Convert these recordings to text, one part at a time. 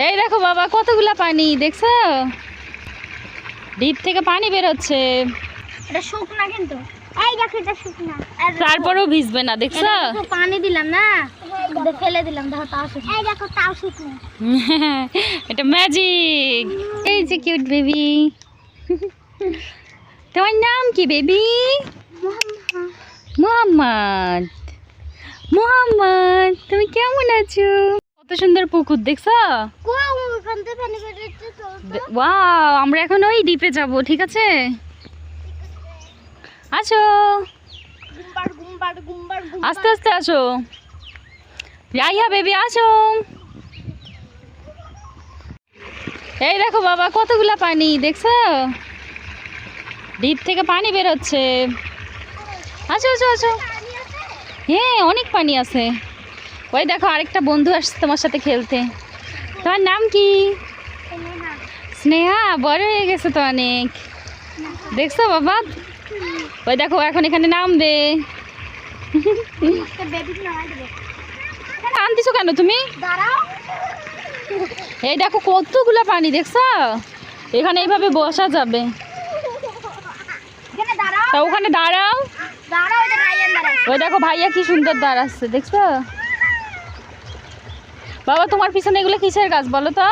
এই দেখো বাবা কতগুলা পানি দেখছ? ডিপ থেকে পানি বের হচ্ছে এটা শুকনা কিন্তু। এই দেখো এটা শুকনা। তারপরেও ভিজবে না দেখছ? পানি দিলাম না? এটা ফেলে দিলাম দেখো তাও শুকনো। এই দেখো তাও শুকনো। এটা ম্যাজিক এই যে কিউট বেবি তোমার নাম কি বেবি মোহাম্মদ। মোহাম্মদ তুমি কেমন আছো? কত সুন্দর পুকুর দেখছ? বেরোচ্ছে ওয়াও আমরা এখন ওই দ্বীপে যাব ঠিক আছে? আসো। আস্তে আস্তে আসো। রাইয়া বেবি আসো। এই দেখো বাবা কতগুলা পানি দেখছ? ডিপ থেকে পানি বের হচ্ছে। আসো আসো আসো। হ্যাঁ অনেক পানি আছে। ওই দেখো আরেকটা বন্ধু আসছে তোমার সাথে খেলতে। তোমার নাম কি? স্নেহা, বড় হয়ে গেছে তো অনেক। দেখছ বাবা? ওই দেখো এখন এখানে নামবে আনতেছো কেন তুমি? এই দেখো, কতগুলো পানি, দেখছ? এখানে এইভাবে বসা যাবে। তা ওখানে দাঁড়াও। ওই দেখো, ভাইয়া কি সুন্দর দাঁড়াচ্ছে, দেখছ? বাবা, তোমার পিছনে এগুলো কিসের গাছ বলো তো?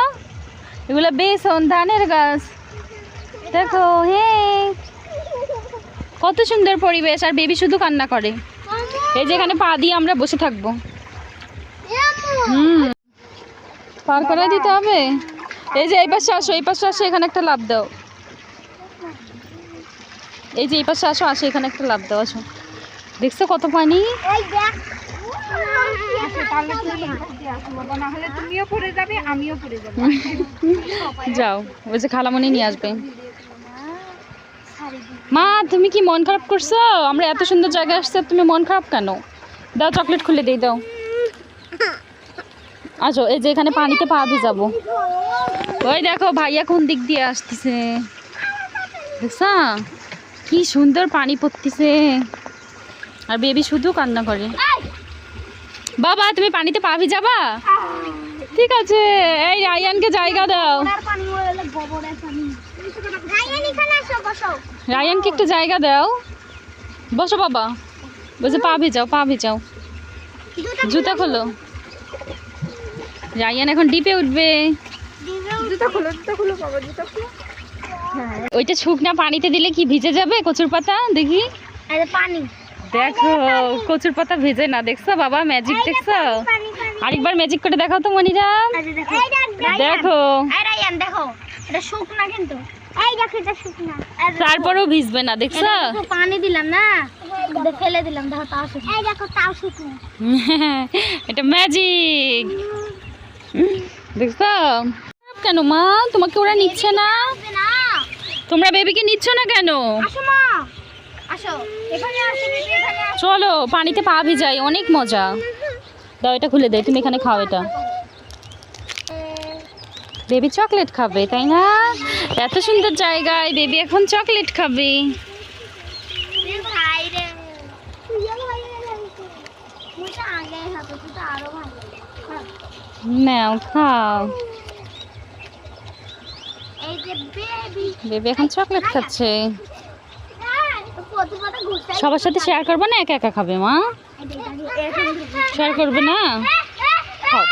এগুলো বেসন, ধানের গাছ। দেখো, হে। কত সুন্দর পরিবেশ, আর বেবি শুধু কান্না করে। এই যে এখানে পা দিয়ে আমরা বসে থাকব। হুম। পার করে দিতে হবে? এই যে এই পাশে আসো, এই পাশে আসো, এখানে একটা লাভ দাও। এই যে এই পাশে আসো আসো, এখানে একটা লাভ দাও, আসো। দেখছ কত পানি? এই দেখ তুমিও পড়ে যাবে আমিও পড়ে যাব। যাও ওই যে খালামণি নিয়ে আসবে। মা তুমি কি মন খারাপ করছ? আমরা এত সুন্দর জায়গায় আসছি তুমি মন খারাপ কেন? দাও চকলেট খুলে দিয়ে দাও। আসো এই যে এখানে পানিতে পা দিয়ে যাব। ওই দেখো ভাইয়া কোন দিক দিয়ে আসতেছে। দেখছা? কি সুন্দর পানি পড়তেছে। আর বেবি শুধু কান্না করে। বাবা তুমি পানিতে পা ভিজাবা? ঠিক আছে এই রায়ানকে জায়গা দাও। বসো। রায়ানকে একটু জায়গা দাও। বসো বাবা বলছে পা ভিজাও পা ভিজাও। জুতা খোলো। রায়ান এখন ডিপে উঠবে। জুতা খুলো জুতা খুলো বাবা জুতা খুলো। ওইটা শুকনা পানিতে দিলে কি ভিজে যাবে কচুর পাতা? দেখি। পানি। দেখো কচুর পাতা ভেজে না দেখছ বাবা? ম্যাজিক দেখছ? আরেকবার ম্যাজিক করে দেখাও তো মনিরা। দেখো দেখো। এই রায়ান দেখো। এটা শুকনা কিন্তু। এই দেখো এটা শুকনা। তারপরেও ভিজবে না দেখছ? পানি দিলাম না? এটা ফেলে দিলাম দেখো তাও শুকনো। এই দেখো তাও শুকনো। এটা ম্যাজিক দেখছ? কেন মা? তোমাকে ওরা নিচ্ছে না? না। তোমরা বেবিকে নিচ্ছ না কেন? আসো মা। চলো পানিতে পা ভিজাই অনেক মজা। দাও এটা খুলে দেয় তুমি এখানে খাও এটা। বেবি চকলেট খাবে তাই না? এত সুন্দর জায়গায় বেবি এখন চকলেট খাবে। নাও খাও। বেবি এখন চকলেট খাচ্ছে। সবার সাথে শেয়ার করবে না? একা একা খাবে মা? শেয়ার করবে না? খাও।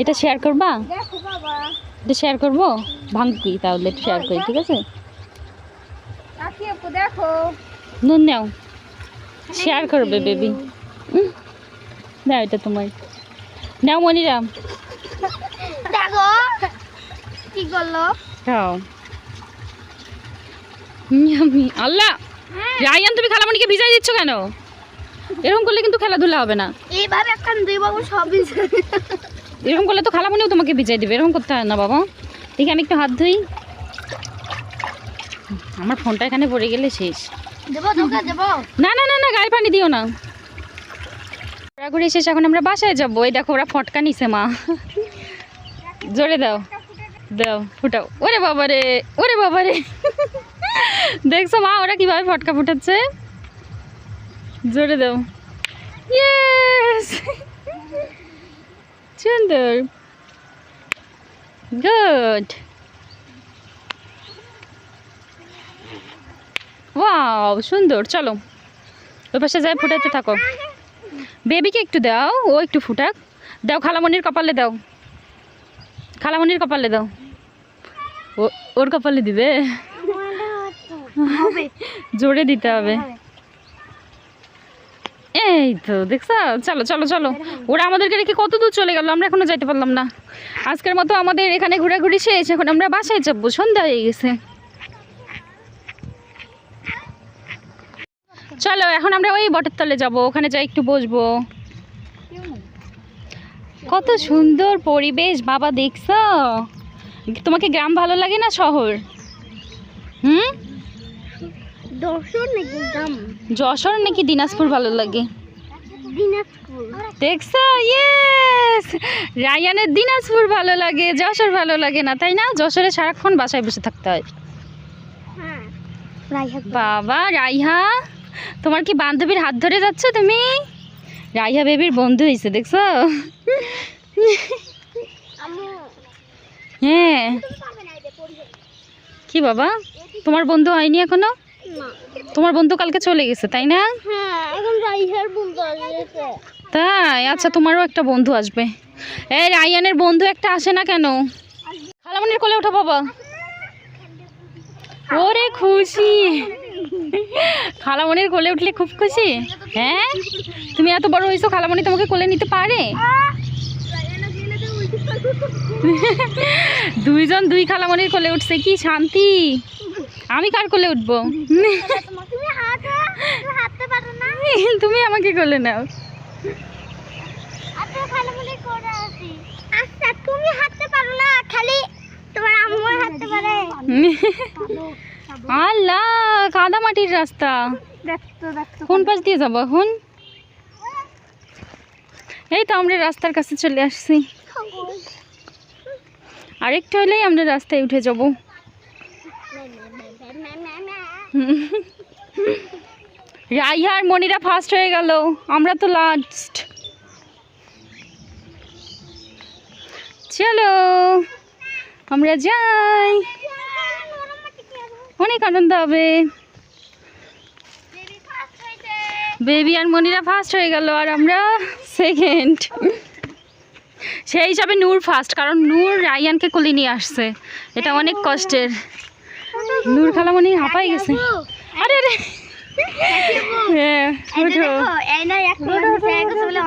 এটা শেয়ার করবা? এটা শেয়ার করব? ভাঙবি তাহলে শেয়ার করি ঠিক আছে? দেখো নুন নাও। শেয়ার করবে বেবি দাও এটা তোমার। নাও মনিরাম দেখো। কি করল? খাও। আল্লাহ! রায়ান তুমি খালামণিকে ভিজাই দিচ্ছ কেন? এরকম করলে কিন্তু খেলাধুলা হবে না। এইভাবে একটা দুই বাবু সবই এরকম করলে তো খালামণিও তোমাকে ভিজাই দিবে। এরকম করতে হয় না বাবা। দেখি আমি একটু হাত ধুই। আমার ফোনটা এখানে পড়ে গেলে শেষ। না না না না গায়ে পানি দিও না। ঘোরাঘুরি শেষ এখন আমরা বাসায় যাব। এই দেখো ওরা ফটকা নিছে মা। জোরে দাও। দাও ফুটাও। ওরে বাবা রে ওরে বাবা রে দেখছ মা, ওরা কীভাবে ফটকা ফুটাচ্ছে? জোরে দাও। সুন্দর। গুড ওয়াও সুন্দর, চলো। ওই পাশে যাই ফুটাতে থাকো। বেবিকে একটু দাও, ও একটু ফুটাক। দাও খালামনির কপালে দাও। খালামণির কপালে দাও। ওর কপালে দিবে? জোরে দিতে হবে। এই তো দেখছ? চলো চলো চলো। ওরা আমাদেরকে রেখে কত দূর চলে গেল? আমরা এখনও যাইতে পারলাম না। আজকের মতো আমাদের এখানে ঘোরাঘুরি শেষ। এখন আমরা বাসায় যাব। সন্ধ্যা হয়ে গেছে। চলো এখন আমরা ওই বটের তলে যাব। ওখানে যাই একটু বসবো। কত সুন্দর পরিবেশ। বাবা দেখছ? তোমাকে গ্রাম ভালো লাগে না শহর? হুম? যশোর নাকি দিনাজপুর ভালো লাগে? দিনাজপুর। দেখছ? ইয়েস রায়ানের দিনাজপুর ভালো লাগে যশোর ভালো লাগে না তাই না? যশোরে সারাক্ষণ বাসায় বসে থাকতে হয়। হ্যাঁ বাবা রাইহা তোমার কি বান্ধবীর হাত ধরে যাচ্ছ তুমি? রাইহা বেবির বন্ধু হয়েছে দেখছ? হ্যাঁ। কি বাবা? তোমার বন্ধু হয়নি এখনও? তোমার বন্ধু কালকে চলে গেছে তাই না? হ্যাঁ তাই? আচ্ছা তোমারও একটা বন্ধু আসবে। এই রায়ানের বন্ধু একটা আসে না কেন? খালামনির কোলে ওঠো বাবা। ওরে খুশি। খালামনির কোলে উঠলে খুব খুশি? হ্যাঁ? তুমি এত বড় হয়েছো খালামনি তোমাকে কোলে নিতে পারে? দুইজন দুই খালামনির কোলে উঠছে কি শান্তি? আমি কার কোলে উঠবো? তুমি আমাকে কোলে নাও। আচ্ছা আচ্ছা আল্লাহ কাদা মাটির রাস্তা। কোন পাশ দিয়ে যাব এখন? এই তো আমরা রাস্তার কাছে চলে আসছি। আরেকটু হলেই আমরা রাস্তায় উঠে যাব। রাইহা আর মনিরা ফার্স্ট হয়ে গেল। আমরা তো লাস্ট চলো, আমরা যাই। অনেক আনন্দ হবে। বেবি আর মনিরা ফার্স্ট হয়ে গেল আর আমরা সেকেন্ড সেই হিসাবে নূর ফার্স্ট কারণ নূর রায়ানকে কোলে নিয়ে আসছে। এটা অনেক কষ্টের। নূর খালামণি হাঁপাই গেছে। আরে আরে। হ্যাঁ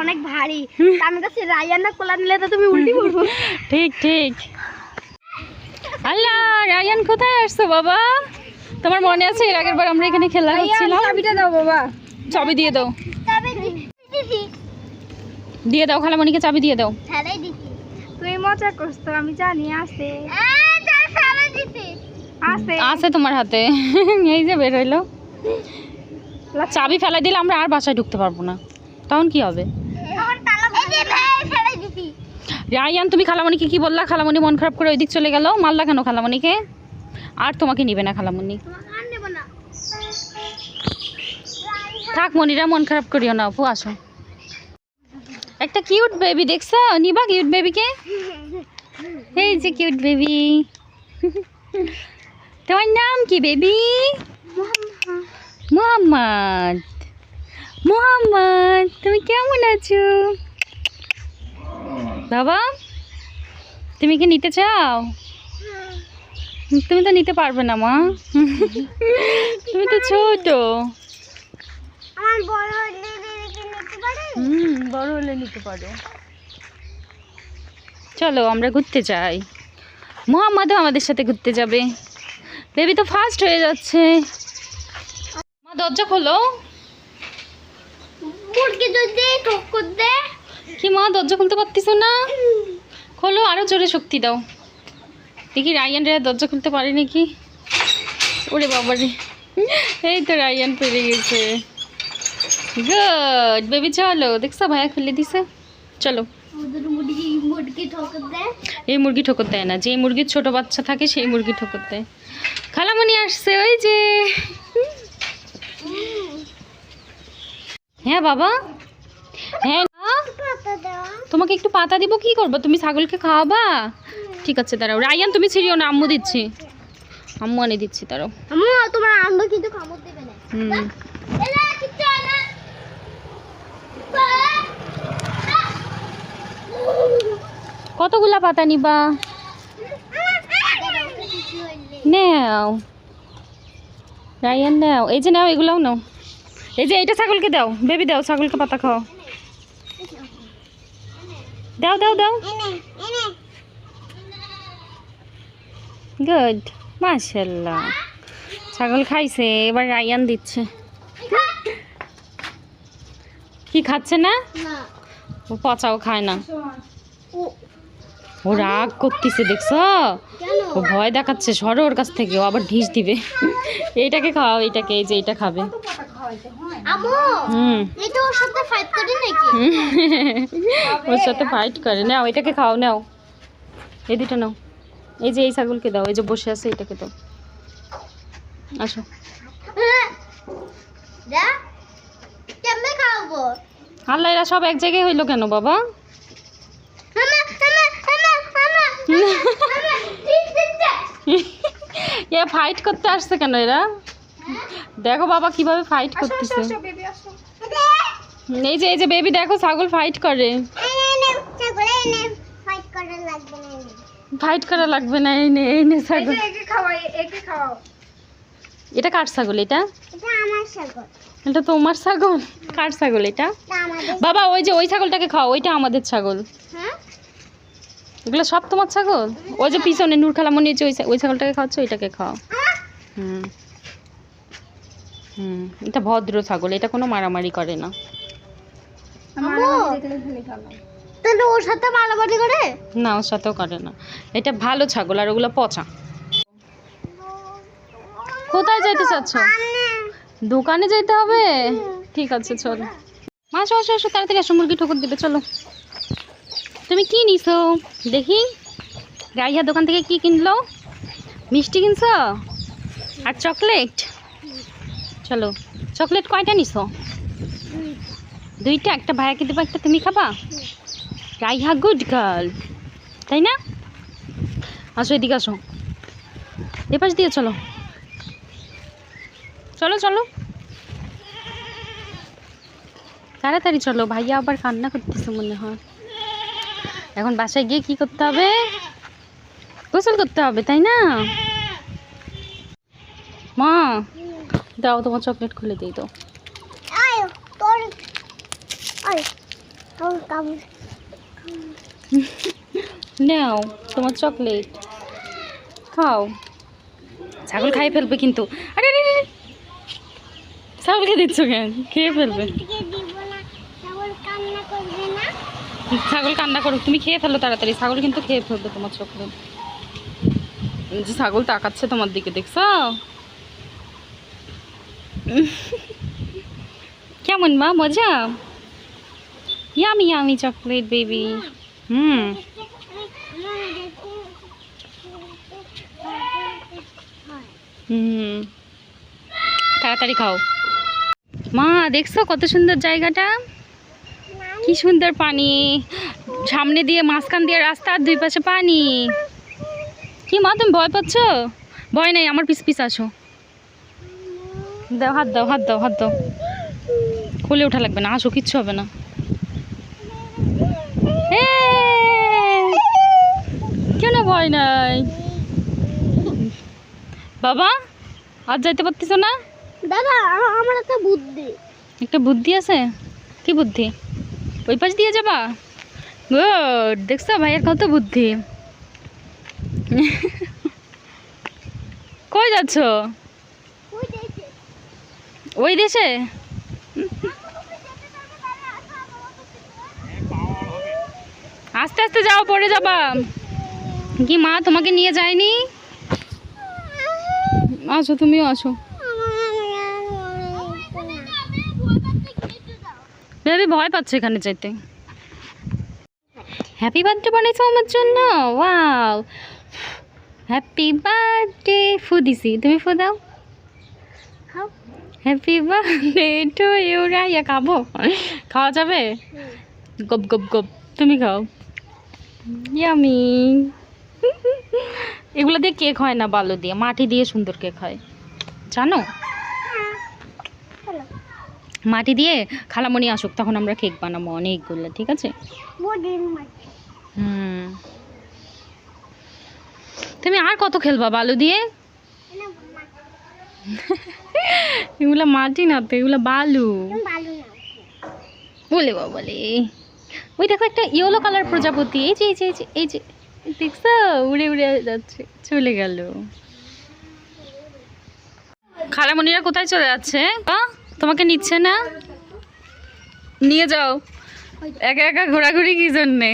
অনেক ভারী। আমি কাছে রায়ান কোলা নিলে তো তুমি উল্টি পড়ব। ঠিক ঠিক। আল্লাহ রায়ান কোথায় আসছো বাবা? তোমার মনে আছে এর আগের বার আমরা এখানে খেলা হচ্ছিলাম চাবিটা দাও বাবা। চাবি দিয়ে দাও। দিয়ে দাও খালামণিকে চাবি দিয়ে দাও। তুমি মজা করছ আমি জানি আছে আ তার ফেলাই দিছি। আছে। আছে তোমার হাতে। এই যে বের হইল। চাবি ফেলাই দিলে আমরা আর বাসায় ঢুকতে পারব না। তখন কি হবে? তখন তালা এই যে ফেলাই দিছি। রায়ান তুমি খালামণিকে কি বললা? খালামণি মন খারাপ করে ওইদিক চলে গেল। মারলা কেন খালামণিকে আর তোমাকে নিবে না খালামণি তোমাকে আর নেব না। থাক মনিরা মন খারাপ করিও না। অপু আসো। একটা কিউট বেবি দেখছ? নিবা কিউট বেবিকে? এই যে কিউট বেবি। তোমার নাম কি বেবি মোহাম্মদ। মোহাম্মদ তুমি কেমন আছো? বাবা তুমি কি নিতে চাও? তুমি তো নিতে পারবে না মা। তুমি তো ছোট। আমার বড় হলে দিদিকে নিতে পারে? হুম বড় হলে নিতে পারো। চলো আমরা ঘুরতে যাই। মোহাম্মদও আমাদের সাথে ঘুরতে যাবে। বেবি তো ফার্স্ট হয়ে যাচ্ছে। মা দরজা খোলো। কি মা দরজা খুলতে পারতেছো না? খোলো আরও জোরে শক্তি দাও। দেখি রায়ান রে দরজা খুলতে পারে নাকি? ওরে বাবা রে। এই তো রায়ান পেরে গেছে। গুড বেবি চলো। দেখছ ভাইয়া খুলে দিছে। চলো। এই মুরগি ঠোকর দেয়। না। যে মুরগির ছোট বাচ্চা থাকে সেই মুরগি ঠোকর দেয়। খালামণি আসছে ওই যে। হ্যাঁ বাবা। হ্যাঁ তোমাকে একটু পাতা দিব কি করব? তুমি ছাগলকে খাওয়াবা? ঠিক আছে দাঁড়াও। রায়ান তুমি ছিড়িও না আম্মু দিচ্ছি। আম্মু আনে দিচ্ছি আম্মু তোমার আম্মু কিন্তু কামড় দেবে না। হুম এলা কিচ্ছু হয় না কতগুলা পাতা নিবা? নাও। রায়ান, নাও। এই যে নাও, এগুলোও নাও। এই যে এইটা ছাগলকে দাও, বেবি দাও, ছাগলকে পাতা খাও। দাও দাও দাও। গুড মাশাল্লাহ ছাগল খাইছে, এবার রায়ান দিচ্ছে। কি খাচ্ছে না? পচাও খায় না। ও রাগ করতেছে দেখছ? ও ভয় দেখাচ্ছে সরো ওর কাছ থেকে ও আবার ঢিস দিবে। এইটাকে খাওয়াও এইটাকে এই যে এটা খাবে। ওর সাথে ফাইট করে নাকি? ওর সাথে ফাইট করে। নাও এটাকে খাও নাও। এই দুটো নাও। এই যে এই ছাগলকে দাও এই যে বসে আছে এটাকে দাও। আসো। আল্লাহ এরা সব এক জায়গায় হইল কেন বাবা আমা আমা আমা আমা ঠিক দিচ্ছে এ ফাইট করতে আসছে কেন এরা? দেখো বাবা কীভাবে ফাইট করতেছে। এই যে এই যে বেবি দেখো ছাগল ফাইট করে। ফাইট করা লাগবে না এই নে এই নে ছাগল। এটা কার ছাগল এটা এটা আমার ছাগল এটা? তোমার ছাগল? কার ছাগল এটা? এটা বাবা ওই যে ওই ছাগলটাকে খাও ওইটা আমাদের ছাগল। হ্যাঁ? এগুলো সব তোমার ছাগল? ওই যে পিছনে নূর খালামনি যে ওই ছা- ওই ছাগলটাকে খাওয়াচ্ছ ওইটাকে খাও। হুম। হুম এটা ভদ্র ছাগল এটা কোনো মারামারি করে না। আমার আম্মু। আমাকে দেখলে খালি খাওয়াও তাহলে ওর সাথে মারামারি করে? না ওর সাথেও করে না। এটা ভালো ছাগল আর ওগুলো পচা। কোথায় যেতে চাচ্ছ? দোকানে যেতে হবে? ঠিক আছে চলো। আসো আসো আসো তাড়াতাড়ি আসো মুরগি ঠোকর দিবে চলো। তুমি কি নিছো? দেখি। গাইয়া দোকান থেকে কি কিনলো? মিষ্টি কিনছো? আর চকলেট? চলো, চকলেট কয়টা নিছো? দুইটা, একটা ভাইয়াকে দেবো একটা তুমি খাবা? রাইহা গুড গার্ল তাই না? আসো এদিকে আসো। এপাশ দিয়ে চলো। চলো চলো। তাড়াতাড়ি চলো, ভাইয়া আবার কান্না করতেছে মনে হয়। এখন বাসায় গিয়ে কি করতে হবে? গোসল করতে হবে তাই না? মা দাও তোমার চকলেট খুলে দিই তো। নাও তোমার চকলেট। খাও। ছাগল খাইয়ে ফেলবে কিন্তু। আরে আরে। ছাগলকে দিচ্ছ কেন? খেয়ে ফেলবে থেকে দিব না ছাগল কান্না করবে না ছাগল কান্না করুক, তুমি খেয়ে ফেলো তাড়াতাড়ি। ছাগল কিন্তু খেয়ে ফেলবে তোমার এই যে ছাগল তাকাচ্ছে তোমার দিকে, দেখছ? কেমন মা, মজা? Yummy yummy chocolate baby. হুম। হুম। তাড়াতাড়ি খাও। মা, দেখছ কত সুন্দর জায়গাটা? কি সুন্দর পানি। সামনে দিয়ে মাঝখান দিয়ে রাস্তা আর দুই পাশে পানি। কি মা তুমি ভয় পাচ্ছ? ভয় নাই আমার পিস পিস আসো। দাও হাত দাও হাত দাও হাত দাও। খুলে ওঠা লাগবে না আসো কিচ্ছু হবে না! কেন ভয় নাই? বাবা আর যাইতে পারতেছো না? দাদা আমার একটা বুদ্ধি। একটা বুদ্ধি আছে? কি বুদ্ধি? ওই পাশ দিয়ে যাবা? গুড দেখছ ভাইয়ের কত বুদ্ধি। কই যাচ্ছ? ওই দেশে? আস্তে আস্তে যাও, পড়ে যাবা। কি মা তোমাকে নিয়ে যায়নি? আসো, তুমিও আসো। বেবি ভয় পাচ্ছে এখানে যেতে হ্যাপি বার্থডে বানাইছো আমার জন্য? ওয়াও হ্যাপি বার্থডে ফু দিছি। তুমি ফু দাও। Happy birthday to you Raiya. খাব? খাওয়া যাবে? গপ গপ গপ। তুমি খাও। ইয়ামি এগুলো দিয়ে কেক হয় না বালু দিয়ে। মাটি দিয়ে সুন্দর কেক হয়। জানো? মাটি দিয়ে খালামণি আসুক তখন আমরা কেক বানাবো অনেকগুলো ঠিক আছে? হুম। তুমি আর কত খেলবা বালু দিয়ে? এগুলো মাটি না তো এগুলো বালু। বলে বলে ওই দেখো একটা ইয়েলো কালার প্রজাপতি এই যে এই যে এই যে এই যে দেখছ? উড়ে উড়ে যাচ্ছে চলে গেল। খালামণিরা কোথায় চলে যাচ্ছে? আ? তোমাকে নিচ্ছে না? নিয়ে যাও। একা একা ঘোরাঘুরি কি জন্যে?